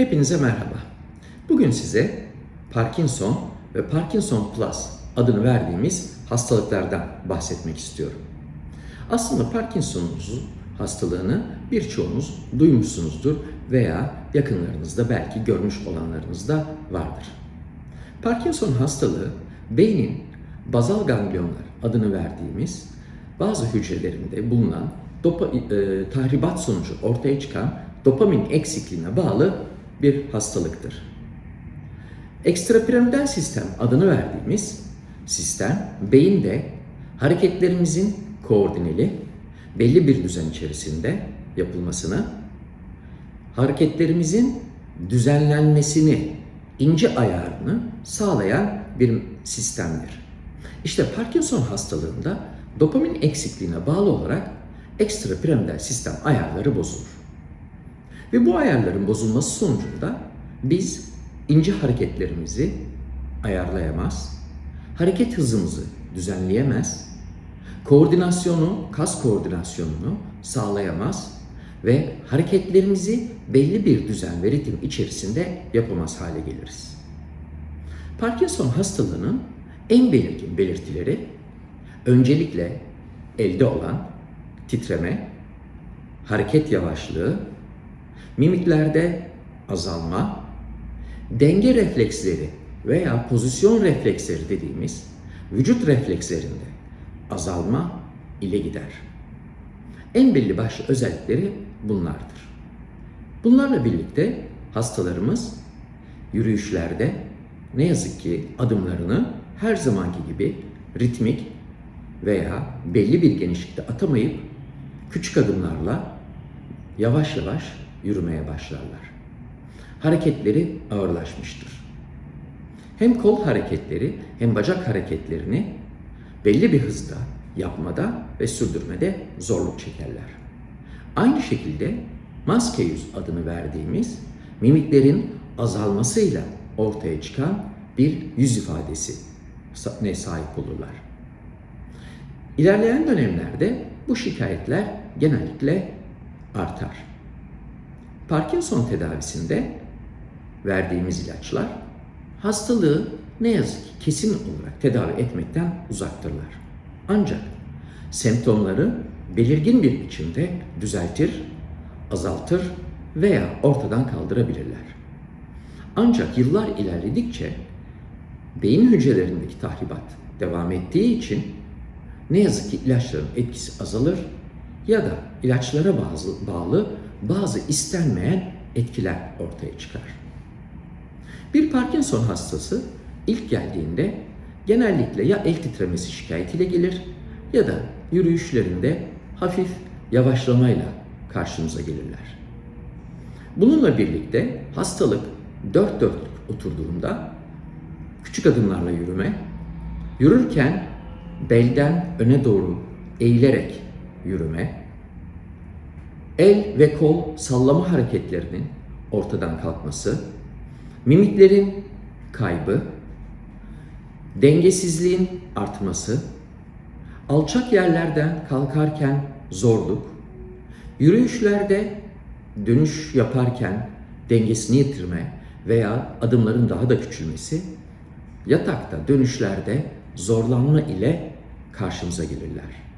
Hepinize merhaba. Bugün size Parkinson ve Parkinson Plus adını verdiğimiz hastalıklardan bahsetmek istiyorum. Aslında Parkinson hastalığını birçoğunuz duymuşsunuzdur veya yakınlarınızda belki görmüş olanlarınız da vardır. Parkinson hastalığı beynin bazal ganglionlar adını verdiğimiz bazı hücrelerinde bulunan dopa, e, tahribat sonucu ortaya çıkan dopamin eksikliğine bağlı bir hastalıktır. Ekstrapiramidal sistem adını verdiğimiz sistem beyinde hareketlerimizin koordineli belli bir düzen içerisinde yapılmasını, hareketlerimizin düzenlenmesini, ince ayarını sağlayan bir sistemdir. İşte Parkinson hastalığında dopamin eksikliğine bağlı olarak ekstrapiramidal sistem ayarları bozulur. Ve bu ayarların bozulması sonucunda biz ince hareketlerimizi ayarlayamaz, hareket hızımızı düzenleyemez, koordinasyonu, kas koordinasyonunu sağlayamaz ve hareketlerimizi belli bir düzen ve ritim içerisinde yapamaz hale geliriz. Parkinson hastalığının en belirgin belirtileri öncelikle elde olan titreme, hareket yavaşlığı, mimiklerde azalma, denge refleksleri veya pozisyon refleksleri dediğimiz vücut reflekslerinde azalma ile gider. En belli başlı özellikleri bunlardır. Bunlarla birlikte hastalarımız yürüyüşlerde ne yazık ki adımlarını her zamanki gibi ritmik veya belli bir genişlikte atamayıp küçük adımlarla yavaş yavaş yürümeye başlarlar. Hareketleri ağırlaşmıştır. Hem kol hareketleri hem bacak hareketlerini belli bir hızda yapmada ve sürdürmede zorluk çekerler. Aynı şekilde maske yüz adını verdiğimiz mimiklerin azalmasıyla ortaya çıkan bir yüz ifadesi ne sahip olurlar. İlerleyen dönemlerde bu şikayetler genellikle artar. Parkinson tedavisinde verdiğimiz ilaçlar hastalığı ne yazık ki kesin olarak tedavi etmekten uzaktırlar. Ancak semptomları belirgin bir biçimde düzeltir, azaltır veya ortadan kaldırabilirler. Ancak yıllar ilerledikçe beyin hücrelerindeki tahribat devam ettiği için ne yazık ki ilaçların etkisi azalır ya da ilaçlara bağlı bazı istenmeyen etkiler ortaya çıkar. Bir Parkinson hastası ilk geldiğinde genellikle ya el titremesi şikayetiyle gelir ya da yürüyüşlerinde hafif yavaşlamayla karşımıza gelirler. Bununla birlikte hastalık dört dörtlük oturduğunda küçük adımlarla yürüme, yürürken belden öne doğru eğilerek yürüme, el ve kol sallama hareketlerinin ortadan kalkması, mimiklerin kaybı, dengesizliğin artması, alçak yerlerden kalkarken zorluk, yürüyüşlerde dönüş yaparken dengesini yitirme veya adımların daha da küçülmesi, yatakta dönüşlerde zorlanma ile karşımıza gelirler.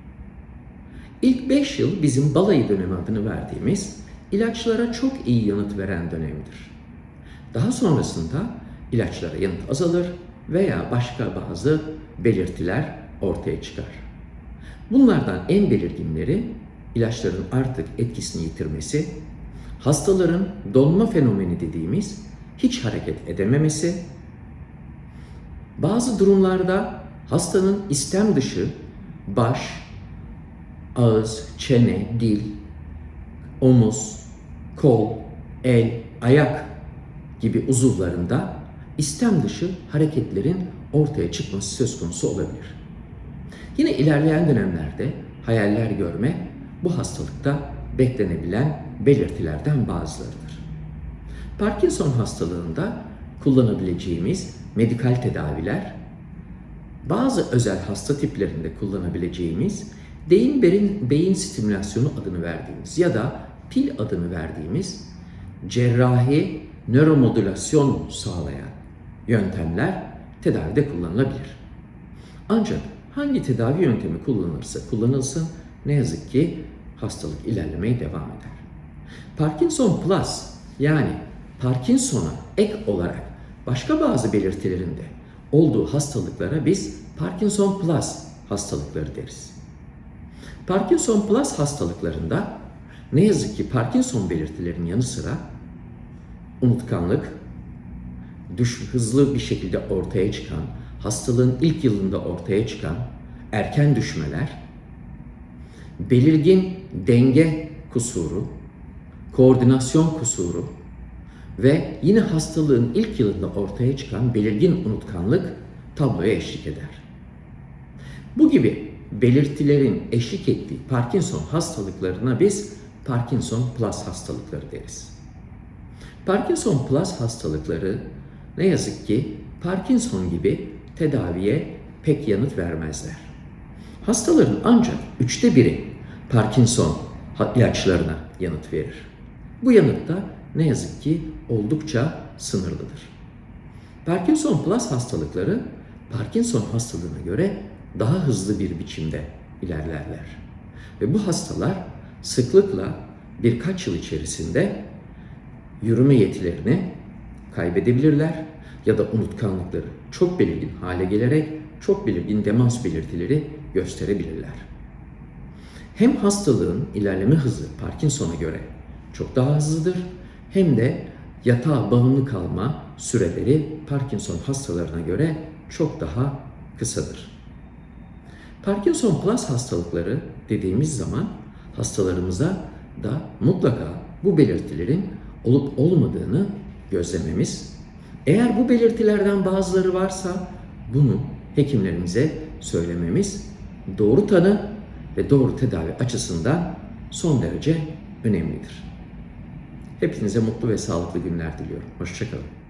İlk 5 yıl bizim balayı dönemi adını verdiğimiz ilaçlara çok iyi yanıt veren dönemdir. Daha sonrasında ilaçlara yanıt azalır veya başka bazı belirtiler ortaya çıkar. Bunlardan en belirginleri ilaçların artık etkisini yitirmesi, hastaların donma fenomeni dediğimiz hiç hareket edememesi, bazı durumlarda hastanın istem dışı baş, ağız, çene, dil, omuz, kol, el, ayak gibi uzuvlarında istem dışı hareketlerin ortaya çıkması söz konusu olabilir. Yine ilerleyen dönemlerde hayaller görme bu hastalıkta beklenebilen belirtilerden bazılarıdır. Parkinson hastalığında kullanabileceğimiz medikal tedaviler, bazı özel hasta tiplerinde kullanabileceğimiz beyin, beyin, beyin stimülasyonu adını verdiğimiz ya da pil adını verdiğimiz cerrahi nöromodülasyon sağlayan yöntemler tedavide kullanılabilir. Ancak hangi tedavi yöntemi kullanılırsa kullanılsın ne yazık ki hastalık ilerlemeye devam eder. Parkinson Plus yani Parkinson'a ek olarak başka bazı belirtilerinde olduğu hastalıklara biz Parkinson Plus hastalıkları deriz. Parkinson Plus hastalıklarında ne yazık ki Parkinson belirtilerinin yanı sıra unutkanlık, düş, hızlı bir şekilde ortaya çıkan, hastalığın ilk yılında ortaya çıkan erken düşmeler, belirgin denge kusuru, koordinasyon kusuru ve yine hastalığın ilk yılında ortaya çıkan belirgin unutkanlık tabloya eşlik eder. Bu gibi belirtilerin eşlik ettiği Parkinson hastalıklarına biz Parkinson Plus hastalıkları deriz. Parkinson Plus hastalıkları ne yazık ki Parkinson gibi tedaviye pek yanıt vermezler. Hastaların ancak üçte biri Parkinson ilaçlarına yanıt verir. Bu yanıt da ne yazık ki oldukça sınırlıdır. Parkinson Plus hastalıkları Parkinson hastalığına göre daha hızlı bir biçimde ilerlerler. Ve bu hastalar sıklıkla birkaç yıl içerisinde yürüme yetilerini kaybedebilirler ya da unutkanlıkları çok belirgin hale gelerek çok belirgin demans belirtileri gösterebilirler. Hem hastalığın ilerleme hızı Parkinson'a göre çok daha hızlıdır hem de yatağa bağımlı kalma süreleri Parkinson hastalarına göre çok daha kısadır. Parkinson Plus hastalıkları dediğimiz zaman hastalarımıza da mutlaka bu belirtilerin olup olmadığını gözlememiz. Eğer bu belirtilerden bazıları varsa bunu hekimlerimize söylememiz doğru tanı ve doğru tedavi açısından son derece önemlidir. Hepinize mutlu ve sağlıklı günler diliyorum. Hoşçakalın.